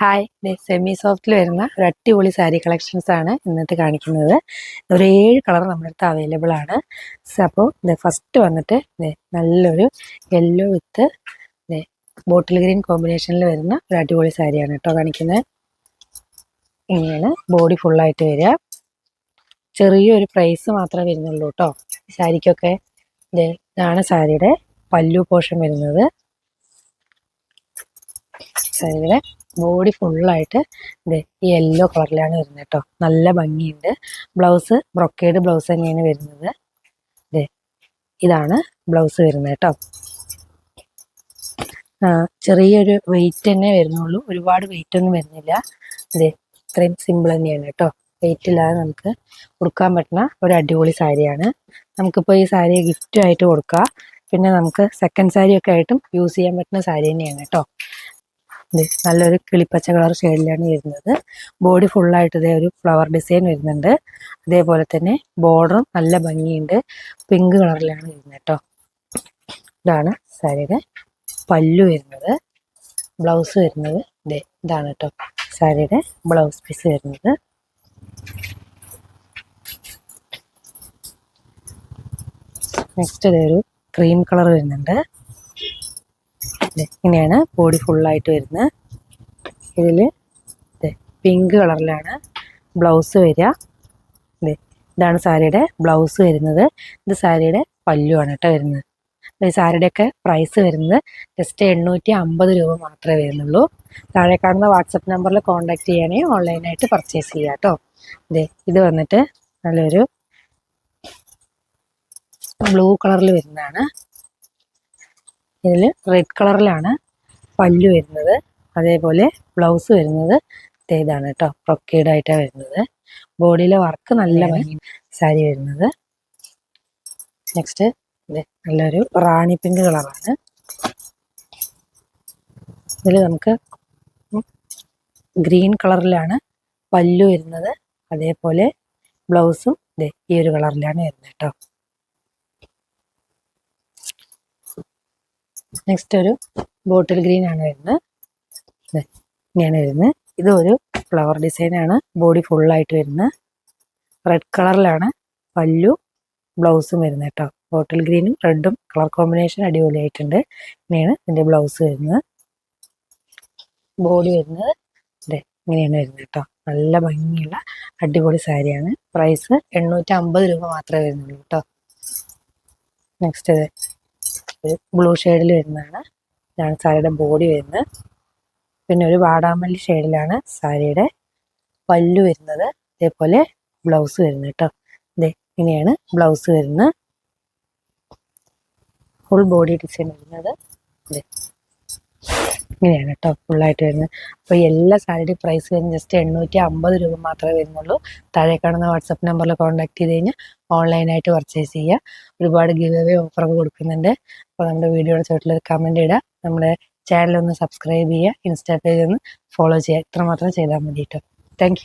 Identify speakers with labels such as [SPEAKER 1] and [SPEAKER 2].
[SPEAKER 1] Hi semi സോഫ്റ്റിൽ വരുന്ന ഒരു അടിപൊളി സാരി കളക്ഷൻസ് ആണ് ഇന്നത്തെ കാണിക്കുന്നത്. ഒരു ഏഴ് കളർ നമ്മുടെ അടുത്ത് അവൈലബിൾ ആണ്. അപ്പോൾ ഫസ്റ്റ് വന്നിട്ട് നല്ലൊരു യെല്ലോ വിത്ത് ബോട്ടിൽ ഗ്രീൻ കോമ്പിനേഷനിൽ വരുന്ന ഒരു അടിപൊളി സാരിയാണ് കേട്ടോ കാണിക്കുന്നത്. ഇങ്ങനെയാണ് ബോഡി ഫുള്ളായിട്ട് വരിക. ചെറിയൊരു പ്രൈസ് മാത്രമേ വരുന്നുള്ളൂ കേട്ടോ സാരിക്കൊക്കെ ഇതാണ് സാരിയുടെ പല്ലു പോർഷൻ വരുന്നത്. സാരിയുടെ ബോഡി ഫുള്ളായിട്ട് ഇത് യെല്ലോ കളറിലാണ് വരുന്നത് കേട്ടോ നല്ല ഭംഗിയുണ്ട്. ബ്ലൗസ് ബ്രൊക്കേഡ് ബ്ലൗസ് തന്നെയാണ് വരുന്നത്. ഇത് ഇതാണ് ബ്ലൗസ് വരുന്നത് കേട്ടോ ചെറിയൊരു വെയിറ്റ് തന്നെ വരുന്നുള്ളൂ. ഒരുപാട് വെയിറ്റ് ഒന്നും വരുന്നില്ല. ഇത് ഇത്രയും സിമ്പിൾ തന്നെയാണ് കേട്ടോ വെയിറ്റ് ഇല്ലാതെ നമുക്ക് കൊടുക്കാൻ പറ്റുന്ന ഒരു അടിപൊളി സാരിയാണ്. നമുക്കിപ്പോൾ ഈ സാരി ഗിഫ്റ്റ് ആയിട്ട് കൊടുക്കാം. പിന്നെ നമുക്ക് സെക്കൻഡ് സാരി ഒക്കെ ആയിട്ടും യൂസ് ചെയ്യാൻ പറ്റുന്ന സാരി തന്നെയാണ് കേട്ടോ നല്ലൊരു കിളിപ്പച്ച കളർ ഷെയ്ഡിലാണ് വരുന്നത്. ബോഡി ഫുള്ളായിട്ട് ഇതേ ഒരു ഫ്ലവർ ഡിസൈൻ വരുന്നുണ്ട്. അതേപോലെ തന്നെ ബോർഡറും നല്ല ഭംഗിയുണ്ട്. പിങ്ക് കളറിലാണ് വരുന്നത് കേട്ടോ ഇതാണ് സാരിയുടെ പല്ലു വരുന്നത്. ബ്ലൗസ് വരുന്നത്. ഇതേ ഇതാണ് കേട്ടോ സാരിയുടെ ബ്ലൗസ് പീസ് വരുന്നത്. നെക്സ്റ്റ് ഇതൊരു ക്രീം കളർ വരുന്നുണ്ട്. ഇങ്ങനെയാണ് ബോഡി ഫുള്ളായിട്ട് വരുന്നത് ഇതിൽ പിങ്ക് കളറിലാണ് ബ്ലൗസ് വരിക ഇതാണ് സാരിയുടെ ബ്ലൗസ് വരുന്നത്. ഇത് സാരിയുടെ പല്ലുവാണ് കേട്ടോ വരുന്നത്. ഈ സാരിയുടെയൊക്കെ പ്രൈസ് വരുന്നത് ജസ്റ്റ് എണ്ണൂറ്റി അമ്പത് രൂപ മാത്രമേ വരുന്നുള്ളൂ. താഴെ കാണുന്ന വാട്സപ്പ് നമ്പറിൽ കോൺടാക്ട് ചെയ്യാനേ ഓൺലൈനായിട്ട് പർച്ചേസ് ചെയ്യാം കേട്ടോ. ഇത് വന്നിട്ട് നല്ലൊരു ബ്ലൂ കളറിൽ വരുന്നതാണ്. ഇതിൽ റെഡ് കളറിലാണ് പല്ലു വരുന്നത്. അതേപോലെ ബ്ലൗസ് വരുന്നത്. ഇതാണ് കേട്ടോ പ്രൊക്കേഡ് ആയിട്ടാണ് വരുന്നത്. ബോഡിയിലെ വർക്ക് നല്ല സാരി വരുന്നത്. നെക്സ്റ്റ് നല്ലൊരു റാണി പിങ്ക് കളറാണ് ഇതിൽ നമുക്ക് ഗ്രീൻ കളറിലാണ് പല്ലു വരുന്നത്. അതേപോലെ ബ്ലൗസും ഈ ഒരു കളറിലാണ് വരുന്നത് കേട്ടോ നെക്സ്റ്റ് ഒരു ബോട്ടിൽ ഗ്രീൻ ആണ് വരുന്നത് ഇങ്ങനെയാണ് വരുന്നത്. ഇത് ഒരു ഫ്ലവർ ഡിസൈൻ ആണ് ബോഡി ഫുള്ളായിട്ട് വരുന്നത്. റെഡ് കളറിലാണ് പല്ലു ബ്ലൗസും വരുന്നത് കേട്ടോ. ബോട്ടിൽ ഗ്രീനും റെഡും കളർ കോമ്പിനേഷൻ അടിപൊളിയായിട്ടുണ്ട്. ഇങ്ങനെയാണ് ഇതിന്റെ ബ്ലൗസ് വരുന്നത്. ബോഡി വരുന്നത് അതെ ഇങ്ങനെയാണ് വരുന്നത് കേട്ടോ. നല്ല ഭംഗിയുള്ള അടിപൊളി സാരിയാണ്. പ്രൈസ് എണ്ണൂറ്റി അമ്പത് രൂപ മാത്രമേ വരുന്നുള്ളൂ കേട്ടോ. നെക്സ്റ്റ് ബ്ലൂ ഷെയ്ഡിൽ വരുന്നതാണ്. ഇതാണ് സാരിയുടെ ബോഡി വരുന്നത്. പിന്നെ ഒരു വാടാമല്ലി ഷെയ്ഡിലാണ് സാരിയുടെ പല്ലു വരുന്നത്. അതേപോലെ ബ്ലൗസ് വരുന്നത് കേട്ടോ. ഇതേ ഇങ്ങനെയാണ് ബ്ലൗസ് വരുന്നത് ഫുൾ ബോഡി ഡിസൈൻ വരുന്നത്. ഇതേ ഇങ്ങനെയാണ് കേട്ടോ ഫുള്ളായിട്ട് വരുന്നത്. അപ്പോൾ എല്ലാ സാരിയുടെയും പ്രൈസ് വരുന്നത് ജസ്റ്റ് എണ്ണൂറ്റി അമ്പത് രൂപ മാത്രമേ വരുന്നുള്ളൂ. താഴെ കാണുന്ന വാട്സപ്പ് നമ്പറിൽ കോൺടാക്ട് ചെയ്ത് കഴിഞ്ഞാൽ ഓൺലൈനായിട്ട് പർച്ചേസ് ചെയ്യുക ഒരുപാട് ഗിവ് അവേ ഓഫറൊക്കെ കൊടുക്കുന്നുണ്ട്. അപ്പോൾ നമ്മുടെ വീഡിയോയുടെ ചോട്ടിൽ കമന്റ് ഇടുക നമ്മുടെ ചാനൽ ഒന്ന് സബ്സ്ക്രൈബ് ചെയ്യുക ഇൻസ്റ്റാ പേജ് ഒന്ന് ഫോളോ ചെയ്യുക ഇത്രമാത്രം ചെയ്താൽ മതി കേട്ടോ താങ്ക്